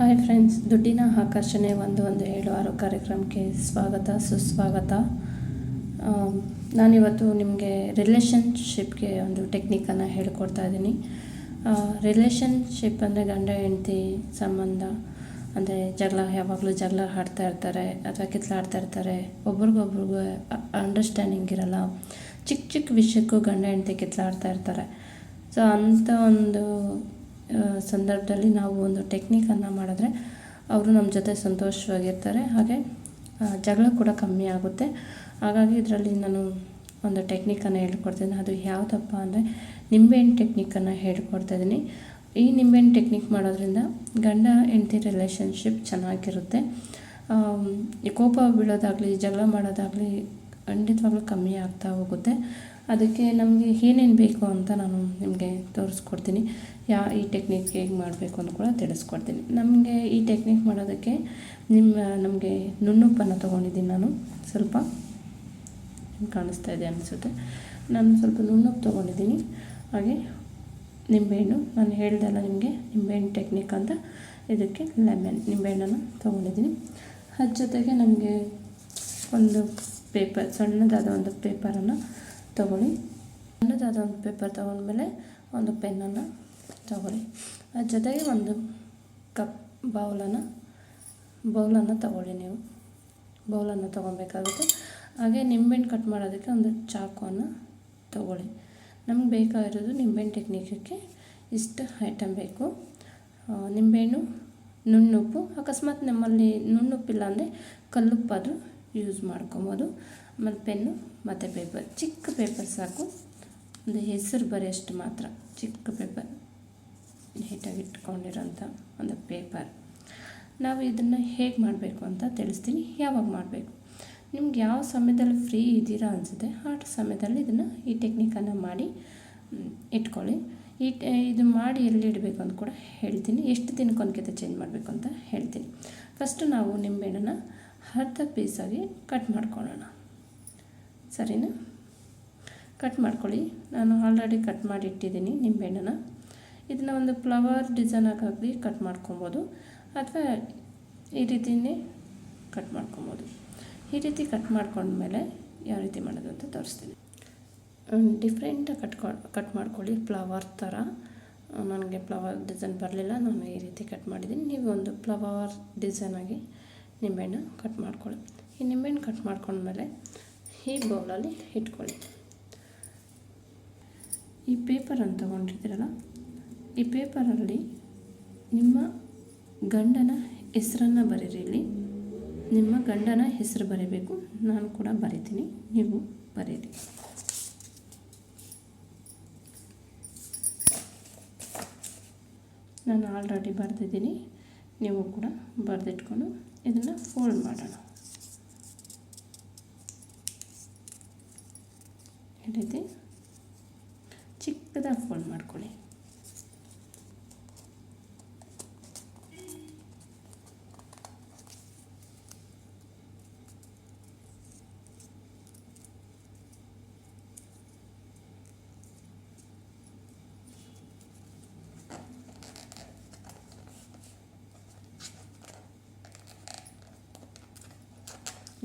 Hi friends ದುಡ್ಡಿನ ಆಕರ್ಷಣೆ ಒಂದು ಒಂದು ಏಳು ಆರು ಕಾರ್ಯಕ್ರಮಕ್ಕೆ ಸ್ವಾಗತ, ಸುಸ್ವಾಗತ. ನಾನಿವತ್ತು ನಿಮಗೆ ರಿಲೇಷನ್ಶಿಪ್ಗೆ ಒಂದು ಟೆಕ್ನಿಕನ್ನು ಹೇಳ್ಕೊಡ್ತಾ ಇದ್ದೀನಿ. ರಿಲೇಷನ್ಶಿಪ್ ಅಂದರೆ ಗಂಡ, ಹೆಂಡತಿ ಸಂಬಂಧ, ಅಂದರೆ ಜಗಳ, ಯಾವಾಗಲೂ ಜಗಳ ಆಡ್ತಾ ಇರ್ತಾರೆ ಅಥವಾ ಕಿತ್ಲಾಡ್ತಾ ಇರ್ತಾರೆ. ಒಬ್ರಿಗೊಬ್ರಿಗೂ ಅಂಡರ್ಸ್ಟ್ಯಾಂಡಿಂಗ್ ಇರಲ್ಲ. ಚಿಕ್ಕ ಚಿಕ್ಕ ವಿಷಯಕ್ಕೂ ಗಂಡ, ಹೆಂಡತಿ ಕಿತ್ಲಾಡ್ತಾ ಇರ್ತಾರೆ. ಸೊ ಅಂಥ ಒಂದು ಸಂದರ್ಭದಲ್ಲಿ ನಾವು ಒಂದು ಟೆಕ್ನಿಕನ್ನು ಮಾಡಿದ್ರೆ ಅವರು ನಮ್ಮ ಜೊತೆ ಸಂತೋಷವಾಗಿರ್ತಾರೆ. ಹಾಗೆ ಜಗಳ ಕೂಡ ಕಮ್ಮಿ ಆಗುತ್ತೆ. ಹಾಗಾಗಿ ಇದರಲ್ಲಿ ನಾನು ಒಂದು ಟೆಕ್ನಿಕನ್ನು ಹೇಳ್ಕೊಡ್ತೀನಿ. ಅದು ಯಾವುದಪ್ಪ ಅಂದರೆ ನಿಂಬೆಹಣ್ಣು ಟೆಕ್ನಿಕನ್ನು ಹೇಳ್ಕೊಡ್ತಾ ಇದ್ದೀನಿ. ಈ ನಿಂಬೆಹಣ್ಣು ಟೆಕ್ನಿಕ್ ಮಾಡೋದ್ರಿಂದ ಗಂಡ ಹೆಂಡತಿ ರಿಲೇಷನ್ಶಿಪ್ ಚೆನ್ನಾಗಿರುತ್ತೆ. ಕೋಪ ಬೀಳೋದಾಗಲಿ, ಜಗಳ ಮಾಡೋದಾಗಲಿ ಖಂಡಿತವಾಗ್ಲೂ ಕಮ್ಮಿ ಆಗ್ತಾ ಹೋಗುತ್ತೆ. ಅದಕ್ಕೆ ನಮಗೆ ಏನೇನು ಬೇಕು ಅಂತ ನಾನು ನಿಮಗೆ ತೋರಿಸ್ಕೊಡ್ತೀನಿ. ಯಾ, ಈ ಟೆಕ್ನಿಕ್ ಹೇಗೆ ಮಾಡಬೇಕು ಅಂತ ಕೂಡ ತಿಳಿಸ್ಕೊಡ್ತೀನಿ. ನಮಗೆ ಈ ಟೆಕ್ನಿಕ್ ಮಾಡೋದಕ್ಕೆ ನಿಮ್ಮ, ನಮಗೆ ನುಣ್ಣುಪ್ಪನ್ನು ತೊಗೊಂಡಿದ್ದೀನಿ ನಾನು. ಸ್ವಲ್ಪ ಕಾಣಿಸ್ತಾ ಇದೆ ಅನಿಸುತ್ತೆ. ನಾನು ಸ್ವಲ್ಪ ನುಣ್ಣುಪ್ಪು ತೊಗೊಂಡಿದ್ದೀನಿ. ಹಾಗೆ ನಿಂಬೆಹಣ್ಣು, ನಾನು ಹೇಳ್ದಲ್ಲ ನಿಮಗೆ, ನಿಂಬೆಹಣ್ಣು ಟೆಕ್ನಿಕ್ ಅಂತ. ಇದಕ್ಕೆ ಲೆಮನ್ ನಿಂಬೆಹಣ್ಣನ್ನು ತೊಗೊಂಡಿದ್ದೀನಿ. ಅದ್ರ ಜೊತೆಗೆ ನಮಗೆ ಒಂದು ಪೇಪರ್ ಸಣ್ಣದಾದ ಒಂದು ಪೇಪರನ್ನು ತಗೊಳ್ಳಿ. ಸಣ್ಣದಾದ ಒಂದು ಪೇಪರ್ ತೊಗೊಂಡ್ಮೇಲೆ ಒಂದು ಪೆನ್ನನ್ನು ತಗೊಳ್ಳಿ. ಅದ್ರ ಜೊತೆಗೆ ಒಂದು ಕಪ್ ಬೌಲನ್ನು ಬೌಲನ್ನು ತಗೊಳ್ಳಿ ನೀವು. ಬೌಲನ್ನು ತೊಗೊಬೇಕಾಗುತ್ತೆ. ಹಾಗೆ ನಿಂಬೆಹಣ್ಣು ಕಟ್ ಮಾಡೋದಕ್ಕೆ ಒಂದು ಚಾಕುವನ್ನು ತಗೊಳ್ಳಿ. ನಮ್ಗೆ ಬೇಕಾಗಿರೋದು ನಿಂಬೆಹಣ್ಣು ಟೆಕ್ನಿಕಕ್ಕೆ ಇಷ್ಟು ಐಟಮ್ ಬೇಕು. ನಿಂಬೆಹಣ್ಣು, ನುಣ್ಣುಪ್ಪು, ಅಕಸ್ಮಾತ್ ನಮ್ಮಲ್ಲಿ ನುಣ್ಣುಪ್ಪಿಲ್ಲ ಅಂದರೆ ಕಲ್ಲುಪ್ಪಾದರೂ ಯೂಸ್ ಮಾಡ್ಕೊಬೋದು. ಆಮೇಲೆ ಪೆನ್ನು ಮತ್ತು ಪೇಪರ್. ಚಿಕ್ಕ ಪೇಪರ್ ಸಾಕು. ಒಂದು ಹೆಸರು ಬರೆಯೋಷ್ಟು ಮಾತ್ರ. ಚಿಕ್ಕ ಪೇಪರ್. ನೀಟಾಗಿ ಇಟ್ಕೊಂಡಿರೋಂಥ ಒಂದು ಪೇಪರ್. ನಾವು ಇದನ್ನು ಹೇಗೆ ಮಾಡಬೇಕು ಅಂತ ತಿಳಿಸ್ತೀನಿ. ಯಾವಾಗ ಮಾಡಬೇಕು? ನಿಮ್ಗೆ ಯಾವ ಸಮಯದಲ್ಲಿ ಫ್ರೀ ಇದ್ದೀರಾ ಅನಿಸುತ್ತೆ, ಆ ಸಮಯದಲ್ಲಿ ಇದನ್ನು ಈ ಟೆಕ್ನಿಕನ್ನು ಮಾಡಿ ಇಟ್ಕೊಳ್ಳಿ. ಈ ಇದು ಮಾಡಿ ಎಲ್ಲಿ ಇಡಬೇಕು ಅಂತ ಕೂಡ ಹೇಳ್ತೀನಿ. ಎಷ್ಟು ದಿನಕ್ಕೆ ಕಿತ ಚೇಂಜ್ ಮಾಡಬೇಕು ಅಂತ ಹೇಳ್ತೀನಿ. ಫಸ್ಟು ನಾವು ನಿಂಬೆಹಣ್ಣನ್ನು ಅರ್ಧ ಪೀಸಾಗಿ ಕಟ್ ಮಾಡ್ಕೊಳ್ಳೋಣ. ಸರಿನಾ? ಕಟ್ ಮಾಡ್ಕೊಳ್ಳಿ. ನಾನು ಆಲ್ರೆಡಿ ಕಟ್ ಮಾಡಿಟ್ಟಿದ್ದೀನಿ ನಿಂಬೆಹಣ್ಣನ್ನು ಇದನ್ನ ಒಂದು ಫ್ಲವರ್ ಡಿಸೈನಾಗಿ ಕಟ್ ಮಾಡ್ಕೊಬೋದು. ಅಥವಾ ಈ ರೀತಿಯೇ ಕಟ್ ಮಾಡ್ಕೊಬೋದು. ಈ ರೀತಿ ಕಟ್ ಮಾಡ್ಕೊಂಡ್ಮೇಲೆ ಯಾವ ರೀತಿ ಮಾಡೋದು ಅಂತ ತೋರಿಸ್ತೀನಿ. ಡಿಫ್ರೆಂಟಾಗಿ ಕಟ್ ಕಟ್ ಮಾಡ್ಕೊಳ್ಳಿ ಫ್ಲವರ್ ಥರ. ನನಗೆ ಫ್ಲವರ್ ಡಿಸೈನ್ ಬರಲಿಲ್ಲ, ನಾನು ಈ ರೀತಿ ಕಟ್ ಮಾಡಿದ್ದೀನಿ. ನೀವು ಒಂದು ಫ್ಲವರ್ ಡಿಸೈನಾಗಿ ನಿಂಬೆಹಣ್ಣು ಕಟ್ ಮಾಡ್ಕೊಳ್ಳಿ. ಈ ನಿಂಬೆಹಣ್ಣು ಕಟ್ ಮಾಡ್ಕೊಂಡ್ಮೇಲೆ ಈ ಬೌಲಲ್ಲಿ ಇಟ್ಕೊಳ್ಳಿ. ಈ ಪೇಪರನ್ನು ತಗೊಂಡಿದ್ದೀರಲ್ಲ, ಈ ಪೇಪರಲ್ಲಿ ನಿಮ್ಮ ಗಂಡನ ಹೆಸರನ್ನು ಬರೀರಿ ಇಲ್ಲಿ. ನಿಮ್ಮ ಗಂಡನ ಹೆಸರು ಬರೀಬೇಕು, ನಾನು ಕೂಡ ಬರೀತೀನಿ, ನೀವು ಬರೀರಿ. ನಾನು ಆಲ್ರೆಡಿ ಬರೆದಿದ್ದೀನಿ, ನೀವು ಕೂಡ ಬರೆದಿಟ್ಕೊಂಡು ಇದನ್ನು ಫೋಲ್ಡ್ ಮಾಡೋಣ. ಈ ರೀತಿ ಚಿಕ್ಕದಾಗಿ ಫೋಲ್ಡ್ ಮಾಡ್ಕೊಳ್ಳಿ.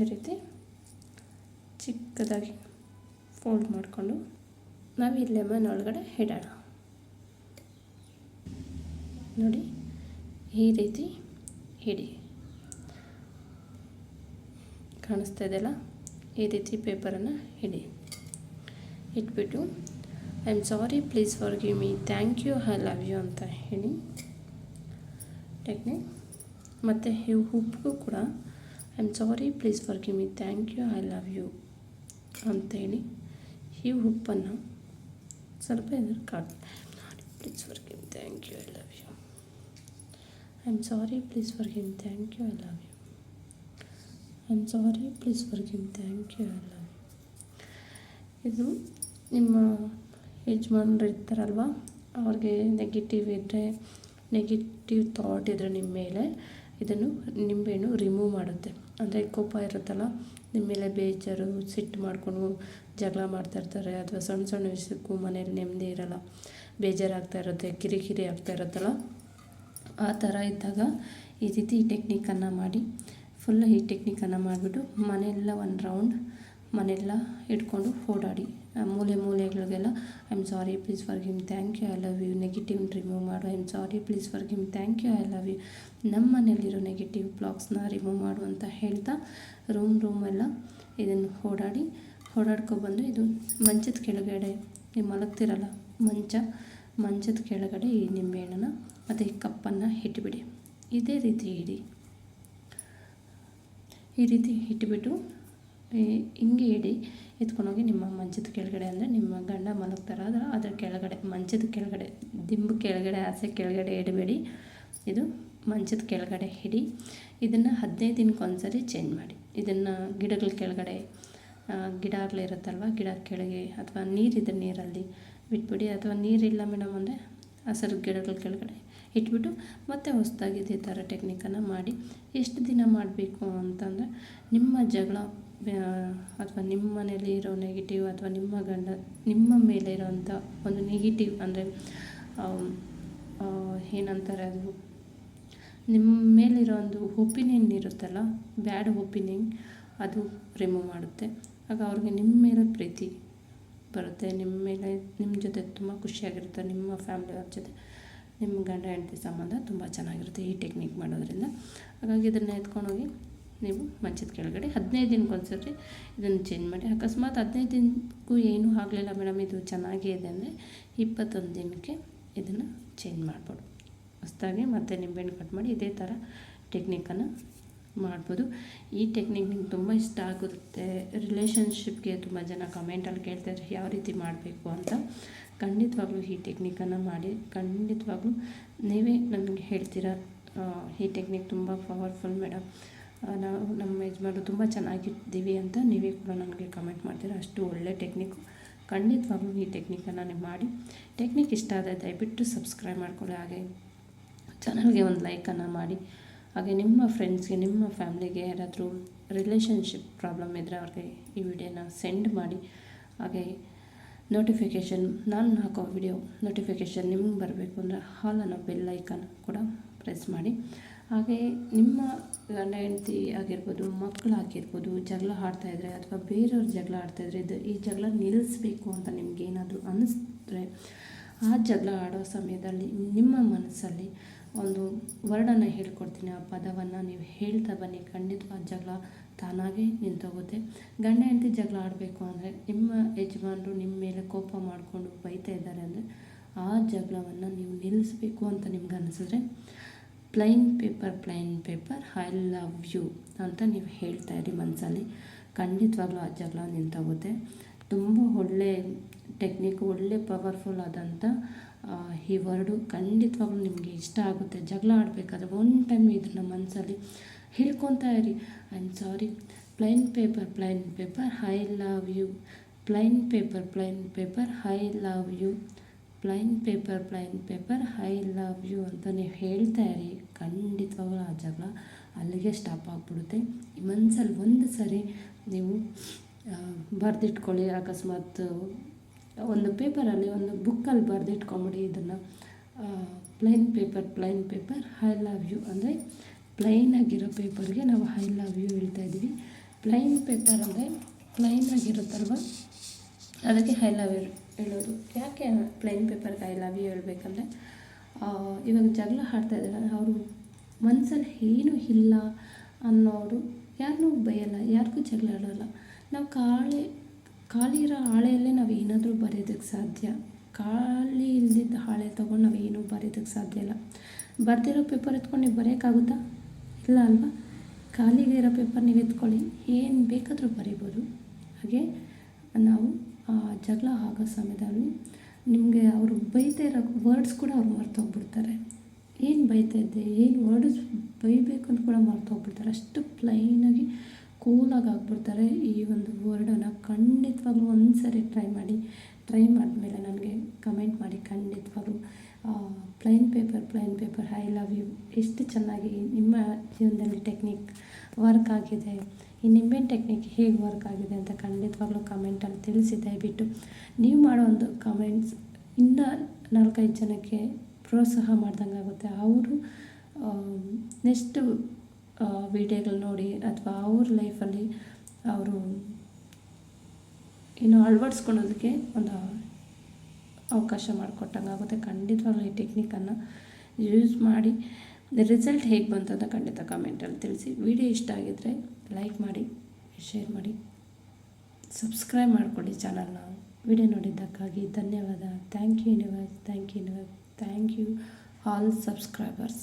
ಈ ರೀತಿ ಚಿಕ್ಕದಾಗಿ ಫೋಲ್ಡ್ ಮಾಡಿಕೊಂಡು ನಾವು ಈ ಲೆಮನ್ ಒಳಗಡೆ ಇಡೋಣ ನೋಡಿ, ಈ ರೀತಿ ಹಿಡಿ. ಕಾಣಿಸ್ತಾ ಇದೆಯಲ್ಲ ಈ ರೀತಿ ಪೇಪರನ್ನು ಹಿಡಿ. ಇಟ್ಬಿಟ್ಟು I am sorry please forgive me thank you I love you ಅಂತ ಹೇಳಿ. ಟೆಕ್ನಿಕ್ ಮತ್ತು ಈ ಉಪ್ಪಿಗೂ ಕೂಡ I am sorry please forgive me thank you I love you ಅಂತ ಅಂತೇಳಿ ಈ ಉಪ್ಪನ್ನು ಸ್ವಲ್ಪ ಏನಾದ್ರು ಕಾಡು please forgive thank you I love you I am sorry please forgive thank you I love you I am sorry please forgive thank you I love you ಇದು ನಿಮ್ಮ ಯಜಮಾನ್ರು ಇರ್ತಾರಲ್ವ? ಅವ್ರಿಗೆ ನೆಗೆಟಿವ್ ಇದ್ದರೆ ನೆಗೆಟಿವ್ ಥಾಟ್ ಇದ್ದರೆ ನಿಮ್ಮ ಮೇಲೆ ಇದನ್ನು ನಿಂಬೆಹಣ್ಣು ರಿಮೂವ್ ಮಾಡುತ್ತೆ. ಅಂದರೆ ಕೋಪ ಇರುತ್ತಲ್ಲ ನಿಮ್ಮ ಮೇಲೆ ಬೇಜಾರು, ಸಿಟ್ಟು ಮಾಡಿಕೊಂಡು ಜಗಳ ಮಾಡ್ತಾ ಇರ್ತಾರೆ ಅಥವಾ ಸಣ್ಣ ಸಣ್ಣ ವಿಷಯಕ್ಕೂ ಮನೇಲಿ ನೆಮ್ಮದಿ ಇರಲ್ಲ, ಬೇಜಾರಾಗ್ತಾ ಇರುತ್ತೆ, ಕಿರಿಕಿರಿ ಆಗ್ತಾ ಇರುತ್ತಲ್ಲ? ಆ ಥರ ಇದ್ದಾಗ ಈ ರೀತಿ ಈ ಟೆಕ್ನಿಕನ್ನು ಮಾಡಿ ಫುಲ್ ಈ ಟೆಕ್ನಿಕನ್ನು ಮಾಡಿಬಿಟ್ಟು ಮನೆಯೆಲ್ಲ ಒಂದು ರೌಂಡ್ ಮನೆಯೆಲ್ಲ ಇಟ್ಕೊಂಡು ಓಡಾಡಿ. ಮೂಲೆ ಮೂಲೆಗಳಿಗೆಲ್ಲ I am sorry please forgive thank you I love you negative remove ಮಾಡು. I am sorry please forgive thank you I love you ನಮ್ಮ ಮನೆಯಲ್ಲಿರೋ ನೆಗೆಟಿವ್ ಬ್ಲಾಗ್ಸ್ನ ರಿಮೂವ್ ಮಾಡು ಅಂತ ಹೇಳ್ತಾ ರೂಮ್ ರೂಮೆಲ್ಲ ಇದನ್ನು ಓಡಾಡಿ ಓಡಾಡ್ಕೊಬಂದು ಇದು ಮಂಚದ ಕೆಳಗಡೆ ನೀವು ಮಲಗ್ತಿರಲ್ಲ, ಮಂಚ, ಮಂಚದ ಕೆಳಗಡೆ ಈ ನಿಂಬೆಹಣ್ಣನ್ನ ಮತ್ತು ಈ ಕಪ್ಪನ್ನು ಇಟ್ಬಿಡಿ. ಇದೇ ರೀತಿ ಇಡಿ. ಈ ರೀತಿ ಇಟ್ಬಿಟ್ಟು ಹಿಂಗೆ ಇಡಿ. ಎತ್ಕೊಂಡೋಗಿ ನಿಮ್ಮ ಮಂಚದ ಕೆಳಗಡೆ ಅಂದರೆ ನಿಮ್ಮ ಗಂಡ ಮಲಗ್ತಾರ. ಅದರ ಅದರ ಕೆಳಗಡೆ, ಮಂಚದ ಕೆಳಗಡೆ, ದಿಂಬು ಕೆಳಗಡೆ, ಆಸೆ ಕೆಳಗಡೆ ಇಡಬೇಡಿ. ಇದು ಮಂಚದ ಕೆಳಗಡೆ ಇಡಿ. ಇದನ್ನು ಹದಿನೈದು ದಿನಕ್ಕೊಂದ್ಸರಿ ಚೇಂಜ್ ಮಾಡಿ. ಇದನ್ನು ಗಿಡಗಳ ಕೆಳಗಡೆ ಗಿಡ ಗಿಡ ಇರುತ್ತಲ್ವ? ಗಿಡ ಕೆಳಗೆ ಅಥವಾ ನೀರಿದ್ರೆ ನೀರಲ್ಲಿ ಬಿಟ್ಬಿಡಿ. ಅಥವಾ ನೀರಿಲ್ಲ ಮೇಡಮ್ ಅಂದರೆ ಹಸಿರು ಗಿಡಗಳ ಕೆಳಗಡೆ ಇಟ್ಬಿಟ್ಟು ಮತ್ತೆ ಹೊಸದಾಗಿದ್ದ ಇದೇ ಥರ ಟೆಕ್ನಿಕನ್ನು ಮಾಡಿ. ಎಷ್ಟು ದಿನ ಮಾಡಬೇಕು ಅಂತಂದರೆ ನಿಮ್ಮ ಜಗಳ ಅಥವಾ ನಿಮ್ಮ ಮನೇಲಿ ಇರೋ ನೆಗೆಟಿವ್ ಅಥವಾ ನಿಮ್ಮ ಗಂಡ, ನಿಮ್ಮ ಮೇಲೆ ಇರೋವಂಥ ಒಂದು ನೆಗೆಟಿವ್ ಅಂದರೆ ಏನಂತಾರೆ ಅದು? ನಿಮ್ಮ ಮೇಲಿರೋ ಒಂದು ಒಪಿನಿಯನ್ ಇರುತ್ತಲ್ಲ ಬ್ಯಾಡ್ ಒಪಿನಿಯನ್ ಅದು ರಿಮೂವ್ ಮಾಡುತ್ತೆ. ಆಗ ಅವ್ರಿಗೆ ನಿಮ್ಮ ಮೇಲೆ ಪ್ರೀತಿ ಬರುತ್ತೆ. ನಿಮ್ಮ ಮೇಲೆ, ನಿಮ್ಮ ಜೊತೆ ತುಂಬ ಖುಷಿಯಾಗಿರುತ್ತೆ. ನಿಮ್ಮ ಫ್ಯಾಮಿಲಿ ಅವ್ರ ಜೊತೆ, ನಿಮ್ಮ ಗಂಡ ಹೆಂಡತಿ ಸಂಬಂಧ ತುಂಬ ಚೆನ್ನಾಗಿರುತ್ತೆ ಈ ಟೆಕ್ನಿಕ್ ಮಾಡೋದ್ರಿಂದ. ಹಾಗಾಗಿ ಇದನ್ನು ಎತ್ಕೊಂಡೋಗಿ ನೀವು ಮಂಚದ ಕೆಳಗಡೆ ಹದಿನೈದು ದಿನಕ್ಕೊಂದ್ಸರಿ ಇದನ್ನು ಚೇಂಜ್ ಮಾಡಿ. ಅಕಸ್ಮಾತ್ ಹದಿನೈದು ದಿನಕ್ಕೂ ಏನೂ ಆಗಲಿಲ್ಲ ಮೇಡಮ್ ಇದು ಚೆನ್ನಾಗೇ ಇದೆ ಅಂದರೆ ಇಪ್ಪತ್ತೊಂದು ದಿನಕ್ಕೆ ಇದನ್ನು ಚೇಂಜ್ ಮಾಡ್ಬೋದು. ಹೊಸ್ದಾಗಿ ಮತ್ತೆ ನಿಂಬೆಹಣ್ಣು ಕಟ್ ಮಾಡಿ ಇದೇ ಥರ ಟೆಕ್ನಿಕನ್ನು ಮಾಡ್ಬೋದು. ಈ ಟೆಕ್ನಿಕ್ ನಿಮ್ಗೆ ತುಂಬ ಇಷ್ಟ ಆಗುತ್ತೆ. ರಿಲೇಷನ್ಶಿಪ್ಗೆ ತುಂಬ ಜನ ಕಮೆಂಟಲ್ಲಿ ಕೇಳ್ತಾರೆ ಯಾವ ರೀತಿ ಮಾಡಬೇಕು ಅಂತ ಖಂಡಿತವಾಗ್ಲೂ ಈ ಟೆಕ್ನಿಕನ್ನು ಮಾಡಿ, ಖಂಡಿತವಾಗ್ಲೂ ನೀವೇ ನನಗೆ ಹೇಳ್ತೀರಾ ಈ ಟೆಕ್ನಿಕ್ ತುಂಬ ಪವರ್ಫುಲ್ ಮೇಡಮ್ ನಾವು ನಮ್ಮ ಯಜಮಾನರು ತುಂಬ ಚೆನ್ನಾಗಿದ್ದೀವಿ ಅಂತ ನೀವೇ ಕೂಡ ನನಗೆ ಕಮೆಂಟ್ ಮಾಡ್ತೀರಾ. ಅಷ್ಟು ಒಳ್ಳೆ ಟೆಕ್ನಿಕ್ ಖಂಡಿತವಾಗ್ಲೂ ಈ ಟೆಕ್ನಿಕನ್ನು ನೀವು ಮಾಡಿ. ಟೆಕ್ನಿಕ್ ಇಷ್ಟ ಆದರೆ ದಯವಿಟ್ಟು ಸಬ್ಸ್ಕ್ರೈಬ್ ಮಾಡ್ಕೊಳ್ಳಿ. ಹಾಗೆ ಚಾನಲ್ಗೆ ಒಂದು ಲೈಕನ್ನು ಮಾಡಿ. ಹಾಗೆ ನಿಮ್ಮ ಫ್ರೆಂಡ್ಸ್ಗೆ ನಿಮ್ಮ ಫ್ಯಾಮ್ಲಿಗೆ ಯಾರಾದರೂ ರಿಲೇಷನ್ಶಿಪ್ ಪ್ರಾಬ್ಲಮ್ ಇದ್ದರೆ ಅವ್ರಿಗೆ ಈ ವಿಡಿಯೋನ ಸೆಂಡ್ ಮಾಡಿ. ಹಾಗೆ ನೋಟಿಫಿಕೇಷನ್ ನಾನು ಹಾಕೋ ವಿಡಿಯೋ ನೋಟಿಫಿಕೇಷನ್ ನಿಮ್ಗೆ ಬರಬೇಕು ಅಂದರೆ ಹಾಲನ್ನು ಬೆಲ್ ಐಕನ್ ಕೂಡ ಪ್ರೆಸ್ ಮಾಡಿ. ಹಾಗೆ ನಿಮ್ಮ ಗಂಡ ಹೆಂಡತಿ ಆಗಿರ್ಬೋದು ಮಕ್ಕಳಾಗಿರ್ಬೋದು ಜಗಳ ಆಡ್ತಾಯಿದ್ರೆ ಅಥವಾ ಬೇರೆಯವ್ರ ಜಗಳ ಆಡ್ತಾಯಿದ್ರೆ ಇದು ಈ ಜಗಳ ನಿಲ್ಲಿಸ್ಬೇಕು ಅಂತ ನಿಮ್ಗೆ ಏನಾದರೂ ಅನ್ನಿಸಿದ್ರೆ ಆ ಜಗಳ ಆಡೋ ಸಮಯದಲ್ಲಿ ನಿಮ್ಮ ಮನಸ್ಸಲ್ಲಿ ಒಂದು ವರ್ಡನ್ನು ಹೇಳ್ಕೊಡ್ತೀನಿ. ಆ ಪದವನ್ನು ನೀವು ಹೇಳ್ತಾ ಬನ್ನಿ. ಖಂಡಿತ ಆ ಜಗಳ ತಾನಾಗೇ ನಿಂತೋಗುತ್ತೆ. ಗಂಡ ಹೆಂಡತಿ ಜಗಳ ಆಡಬೇಕು ಅಂದರೆ ನಿಮ್ಮ ಯಜಮಾನರು ನಿಮ್ಮ ಮೇಲೆ ಕೋಪ ಮಾಡಿಕೊಂಡು ಬೈತಾ ಇದ್ದಾರೆ ಅಂದರೆ ಆ ಜಗಳವನ್ನು ನೀವು ನಿಲ್ಲಿಸ್ಬೇಕು ಅಂತ ನಿಮ್ಗೆ ಅನಿಸಿದ್ರೆ plain paper plain paper I love you ಅಂತ ನೀವು ಹೇಳ್ತಾ ಇರಿ ಮನಸ್ಸಲ್ಲಿ ಖಂಡಿತವಾಗ್ಲೂ ಆ ಜಗಳ ನಿಂತೋಗುತ್ತೆ. ತುಂಬ ಒಳ್ಳೆ ಟೆಕ್ನಿಕ್ ಒಳ್ಳೆ ಪವರ್ಫುಲ್ ಆದಂಥ ಈ ವರ್ಡು ಖಂಡಿತವಾಗ್ಲೂ ನಿಮಗೆ ಇಷ್ಟ ಆಗುತ್ತೆ. ಜಗಳ ಆಡಬೇಕಾದ್ರೆ ಒನ್ ಟೈಮ್ ಇದನ್ನು ಮನಸ್ಸಲ್ಲಿ ಹೇಳ್ಕೊತಾ ಇರಿ. I am sorry plain paper plain paper I love you plain paper plain paper I love you plain paper plain paper I love you ಅಂತ ನೀವು ಹೇಳ್ತಾ ಇರಿ. ಖಂಡಿತವಾಗ್ಲೂ ಆ ಜಗಳ ಅಲ್ಲಿಗೆ ಸ್ಟಾಪ್ ಆಗಿಬಿಡುತ್ತೆ. ಮನಸ್ಸಲ್ಲಿ ಒಂದು ಸರಿ ನೀವು ಬರೆದಿಟ್ಕೊಳ್ಳಿ. ಅಕಸ್ಮಾತ್ ಒಂದು ಪೇಪರಲ್ಲಿ ಒಂದು ಬುಕ್ಕಲ್ಲಿ ಬರೆದಿಟ್ಕೊಂಬಿಡಿ ಇದನ್ನು. Plain paper plain paper I love you ಅಂದರೆ ಪ್ಲೈನ್ ಆಗಿರೋ ಪೇಪರ್ಗೆ ನಾವು ಐ ಲವ್ ಯು ಹೇಳ್ತಾ ಇದ್ದೀವಿ. ಪ್ಲೈನ್ ಪೇಪರ್ ಅಂದರೆ ಪ್ಲೈನ್ ಆಗಿರುತ್ತಲ್ವ? ಅದಕ್ಕೆ ಐ ಲವ್ ಯು ಹೇಳೋದು. ಯಾಕೆ ಪ್ಲೈನ್ ಪೇಪರ್ಗೆ ಐ ಲವ್ ಯು ಹೇಳಬೇಕಂದ್ರೆ ಇವಾಗ ಜಗಳ ಆಡ್ತಾ ಇದ್ದಾರೆ. ಅವರು ಮನಸ್ಸಲ್ಲಿ ಏನೂ ಇಲ್ಲ ಅನ್ನೋರು ಯಾರನ್ನೂ ಬೈಯಲ್ಲ, ಯಾರಿಗೂ ಜಗಳ ಆಡೋಲ್ಲ. ನಾವು ಕಾಳೆ, ಖಾಲಿ ಇರೋ ಹಾಳೆಯಲ್ಲೇ ನಾವು ಏನಾದರೂ ಬರೆಯೋದಕ್ಕೆ ಸಾಧ್ಯ. ಖಾಲಿ ಇಲ್ದಿದ್ದ ಹಾಳೆ ತೊಗೊಂಡು ನಾವು ಏನೂ ಬರೆಯೋದಕ್ಕೆ ಸಾಧ್ಯ ಇಲ್ಲ. ಬರ್ದಿರೋ ಪೇಪರ್ ಎತ್ಕೊಂಡು ನೀವು ಬರೆಯೋಕ್ಕಾಗುತ್ತಾ? ಇಲ್ಲ ಅಲ್ವಾ? ಖಾಲಿಗೆ ಇರೋ ಪೇಪರ್ ನೀವು ಎತ್ಕೊಳ್ಳಿ. ಏನು ಬೇಕಾದರೂ ಬರಿಬೋದು. ಹಾಗೆ ನಾವು ಜಗಳ ಆಗೋ ಸಮಯದಲ್ಲಿ ನಿಮಗೆ ಅವರು ಬೈತಾ ಇರೋ ವರ್ಡ್ಸ್ ಕೂಡ ಅವ್ರು ಮರ್ತೋಗ್ಬಿಡ್ತಾರೆ. ಏನು ಬೈತಾ ಇದ್ದೆ? ಏನು ವರ್ಡ್ಸ್ ಬೈಬೇಕು ಅಂತ ಕೂಡ ಮರ್ತೋಗ್ಬಿಡ್ತಾರೆ. ಅಷ್ಟು ಪ್ಲೈನಾಗಿ ಕೂಲಾಗಿ ಆಗ್ಬಿಡ್ತಾರೆ ಈ ಒಂದು ವರ್ಡನ್ನು ಖಂಡಿತವಾಗ್ಲೂ ಒಂದು ಸರಿ ಟ್ರೈ ಮಾಡಿ ಟ್ರೈ ಮಾಡಿದ್ಮೇಲೆ ನನಗೆ ಕಮೆಂಟ್ ಮಾಡಿ ಖಂಡಿತವಾಗ್ಲೂ. Plain paper plain paper I love you ಎಷ್ಟು ಚೆನ್ನಾಗಿ ನಿಮ್ಮ ಜೀವನದಲ್ಲಿ ಟೆಕ್ನಿಕ್ ವರ್ಕ್ ಆಗಿದೆ. ಈ ನಿಂಬೆಹಣ್ಣು ಟೆಕ್ನಿಕ್ ಹೇಗೆ ವರ್ಕ್ ಆಗಿದೆ ಅಂತ ಖಂಡಿತವಾಗ್ಲೂ ಕಮೆಂಟಲ್ಲಿ ತಿಳಿಸಿ. ದಯವಿಟ್ಟು ನೀವು ಮಾಡೋ ಒಂದು ಕಮೆಂಟ್ಸ್ ಇನ್ನೂ ನಾಲ್ಕೈದು ಜನಕ್ಕೆ ಪ್ರೋತ್ಸಾಹ ಮಾಡ್ದಂಗೆ ಆಗುತ್ತೆ. ಅವರು ನೆಕ್ಸ್ಟ್ ವಿಡಿಯೋಗಳು ನೋಡಿ ಅಥವಾ ಅವ್ರ ಲೈಫಲ್ಲಿ ಅವರು ಇನ್ನು ಅಳವಡಿಸ್ಕೊಳೋದಕ್ಕೆ ಒಂದು ಅವಕಾಶ ಮಾಡಿಕೊಟ್ಟಂಗೆ ಆಗುತ್ತೆ. ಖಂಡಿತವಾಗ್ಲೂ ಈ ಟೆಕ್ನಿಕನ್ನು ಯೂಸ್ ಮಾಡಿ. ರಿಸಲ್ಟ್ ಹೇಗೆ ಬಂತು ಅಂತ ಖಂಡಿತ ಕಮೆಂಟಲ್ಲಿ ತಿಳಿಸಿ. ವಿಡಿಯೋ ಇಷ್ಟ ಆಗಿದ್ದರೆ ಲೈಕ್ ಮಾಡಿ ಶೇರ್ ಮಾಡಿ. ಸಬ್ಸ್ಕ್ರೈಬ್ ಮಾಡಿಕೊಡಿ ಚಾನಲ್ನ ವಿಡಿಯೋ ನೋಡಿದ್ದಕ್ಕಾಗಿ ಧನ್ಯವಾದ. Thank you universe thank you universe thank you all subscribers